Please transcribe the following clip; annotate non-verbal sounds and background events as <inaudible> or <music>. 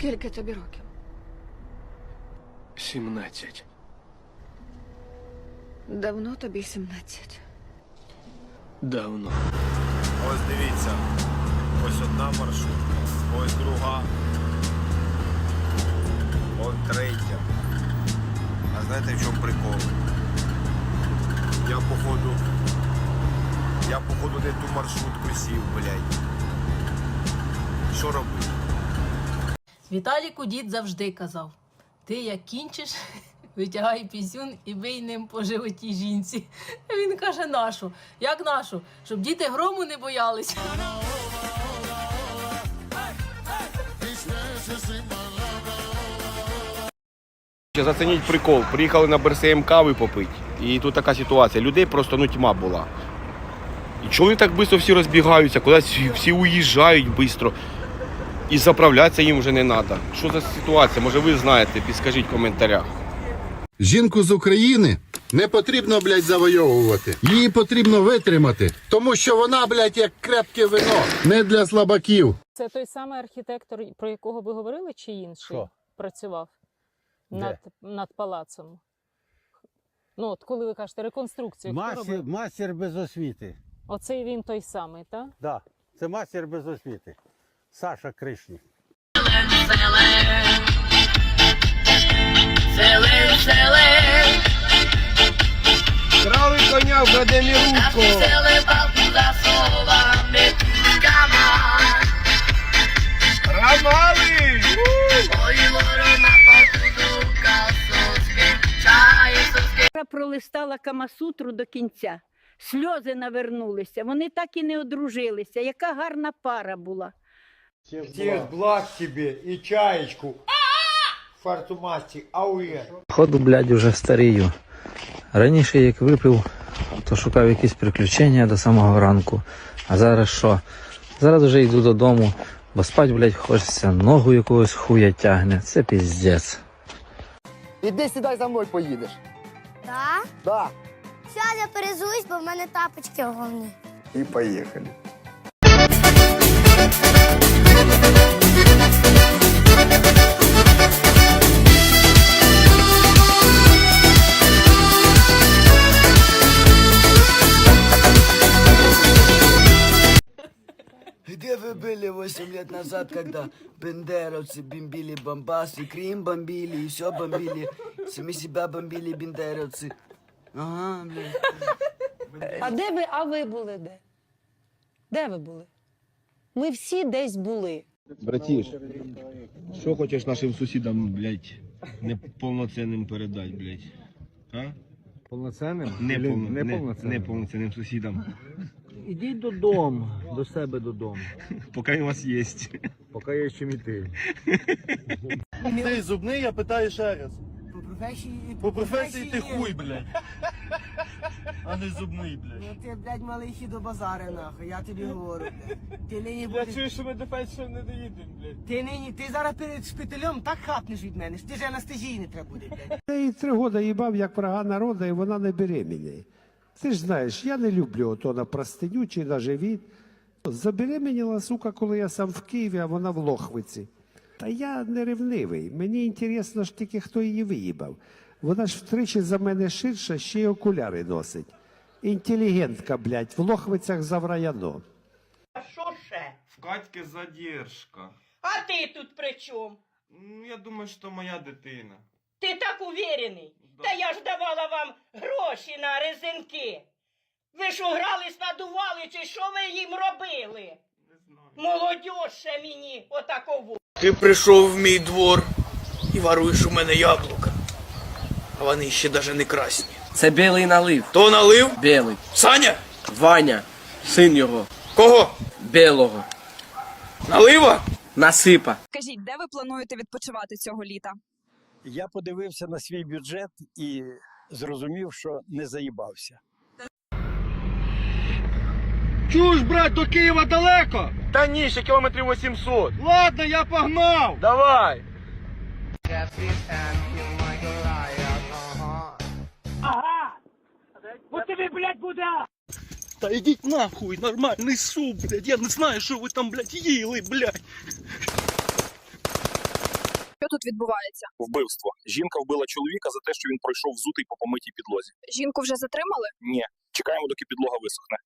Скільки тобі років? 17. Давно тобі 17. Давно. Ось дивіться. Ось одна маршрутка, ось друга. Ось третя. А знаєте в чому прикол? Я походу. Я походу не ту маршрутку сів, блядь. Що робити? Віталіку дід завжди казав: ти як кінчиш, <laughs> витягай пісюн і бий ним по животі жінці. <laughs> Він каже, нашу. Як нашу? Щоб діти грому не боялись. Зацініть прикол. Приїхали на БРСМ кави попити. І тут така ситуація. Людей просто ну тьма була. І чому вони так швидко всі розбігаються, кудись всі уїжджають швидко. І заправлятися їм вже не треба. Що за ситуація? Може ви знаєте, підскажіть в коментарях. Жінку з України не потрібно, блядь, завойовувати. Її потрібно витримати, тому що вона, блядь, як крепке вино, не для слабаків. Це той самий архітектор, про якого ви говорили, чи інший Що? працював над, над палацом? Ну, от коли ви кажете реконструкцію, хто Мастер, робив? мастер без освіти. Оцей він той самий, так? Да, це мастер без освіти. Саша Кришнік. Крали коня, вкрадені ручку. Рамали! Я пролистала Камасутру до кінця. Сльози навернулися. Вони так і не одружилися. Яка гарна пара була. Всех благ тебе и чаечку. Фартумасти, ауе. Ходу, блядь, уже старію. Раніше, як випив, то шукав якісь приключення до самого ранку. А зараз що? Зараз вже йду додому, бо спать, блядь, хочеться, ногу якогось хуя тягне. Це піздець. Іди сідай за мною поїдеш. Так? Да. Зараз я перезуюсь, бо в мене тапочки головні. І поїхали. Где вы были 8 лет назад, когда бендеровцы бомбили Бомбас и Крым бомбили, и все бомбили, сами себя бомбили бендеровцы? Ага, блядь. А де ви, а ви були де? Де ви були? Ми всі десь були. Братіш, що хочеш нашим сусідам, блядь, неповноцінним передати, блядь? А? Повноцінним? Неповно, не, Неповноцінним. неповноцінним сусідам. Ідіть додому, до себе додому. Поки він у вас є. Поки є чим іти. Ти зубний, я питаю ще раз. По професії... По професії ти хуй, блядь. А не зубний, блядь. Ну ти, блядь, малий хід до базари, нахуй, я тобі говорю, блядь. Ти нині будеш... що ми до фельдшера не доїдемо, блядь. Ти нині, ти зараз перед шпиталем так хапнеш від мене, що ти ж анестезії не треба буде, блядь. Я їй три роки їбав, як врага народу, і вона не беременна. Ти ж знаєш, я не люблю ото на простиню чи на живіт. Забеременіла, сука, коли я сам в Києві, а вона в Лохвиці. Та я не ревнивий. Мені інтересно ж тільки, хто її виїбав. Вона ж втричі за мене ширша, ще й окуляри носить. Інтелігентка, блядь, в Лохвицях завраяно. А що ще? В Катьки задержка. А ти тут при чому? Ну, я думаю, що моя дитина. Ти так уверений? Та я ж давала вам гроші на резинки. Ви ж угрались, надували, чи що ви їм робили? Молодь ще мені отакову. Ти прийшов в мій двор і воруєш у мене яблука. А вони ще даже не красні. Це білий налив. Хто налив? Білий. Саня? Ваня, син його, Кого? білого. Налива? Насипа. Скажіть, де ви плануєте відпочивати цього літа? Я подивився на свій бюджет і зрозумів, що не заїбався. Чуєш, брат, до Києва далеко? Та ні, ще кілометрів 800. Ладно, я погнав. Давай. Та йдіть нахуй, нормальний суп, блядь. Я не знаю, що ви там, блядь, їли, блядь. тут відбувається? Вбивство. Жінка вбила чоловіка за те, що він пройшов взутий по помитій підлозі. Жінку вже затримали? Ні. Чекаємо, доки підлога висохне.